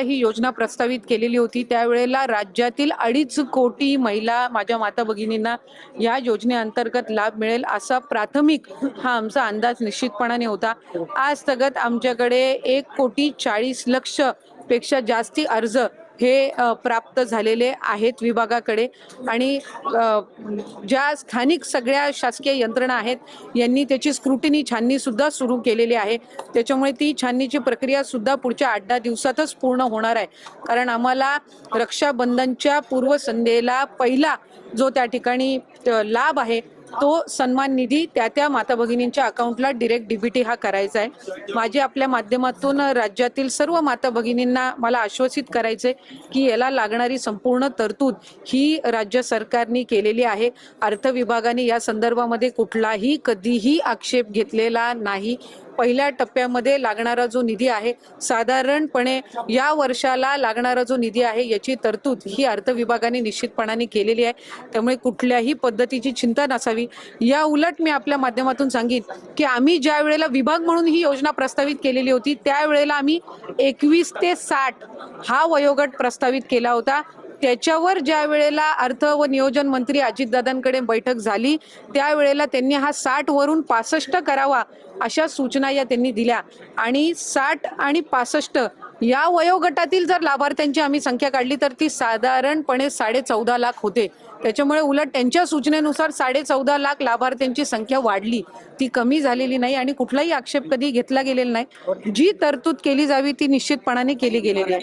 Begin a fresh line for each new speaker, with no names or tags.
ही योजना प्रस्तावित केलेली होती. त्यावेळेला राज्यातील अडीच कोटी महिला माझ्या माता भगिनींना या योजनेअंतर्गत लाभ मिळेल असा प्राथमिक हा आमचा अंदाज निश्चितपणाने होता. आज तगत आमच्याकडे एक कोटी चाळीस लक्षपेक्षा जास्ती अर्ज हे प्राप्त झालेले आहेत विभागाकडे. आणि ज्या स्थानिक सगळ्या शासकीय यंत्रणा आहेत यांनी त्याची स्क्रुटिनी छाननीसुद्धा सुरू केलेली आहे. त्याच्यामुळे ती छाननीची प्रक्रियासुद्धा पुढच्या आठ दहा दिवसातच पूर्ण होणार आहे. कारण आम्हाला रक्षाबंधनच्या पूर्वसंध्येला पहिला जो त्या ठिकाणी लाभ आहे तो सन्मान निधी त्या त्या माता भगिनींच्या अकाउंटला डिरेक्ट डीबीटी हा करायचा आहे. माझी आपल्या माध्यमातून राज्यातील सर्व माता भगिनींना मला आश्वासित करायचे की याला लागणारी संपूर्ण तरतूद ही राज्य सरकारने केलेली आहे. अर्थ विभागाने या संदर्भामध्ये कुठलाही कधीही आक्षेप घेतलेला नाही. पहिल्या टप्प्यामध्ये लागणारा जो निधी आहे साधारणपणे या वर्षाला लागणारा जो निधी आहे याची तरतूद ही अर्थ विभागाने निश्चितपणाने केलेली आहे. त्यामुळे कुठल्याही पद्धतीची चिंता नसावी. या उलट मी आपल्या माध्यमातून सांगेन की आम्ही ज्या वेळेला विभाग म्हणून ही योजना प्रस्तावित केलेली होती त्यावेळेला आम्ही एकवीस ते साठ हा वयोगट प्रस्तावित केला होता. त्याच्यावर ज्या वेळेला अर्थ व नियोजन मंत्री अजितदादांकडे बैठक झाली त्यावेळेला त्यांनी हा साठ वरून पासष्ट करावा अशा सूचना या त्यांनी दिल्या. आणि साठ आणि पासष्ट या वयोगटातील जर लाभार्थ्यांची आम्ही संख्या काढली तर ती साधारणपणे साडे चौदा लाख होते. त्याच्यामुळे उलट त्यांच्या सूचनेनुसार साडे चौदा लाख लाभार्थ्यांची संख्या वाढली. ती कमी झालेली नाही आणि कुठलाही आक्षेप कधी घेतला गेलेला नाही. जी तरतूद केली जावी ती निश्चितपणाने केली गेलेली आहे.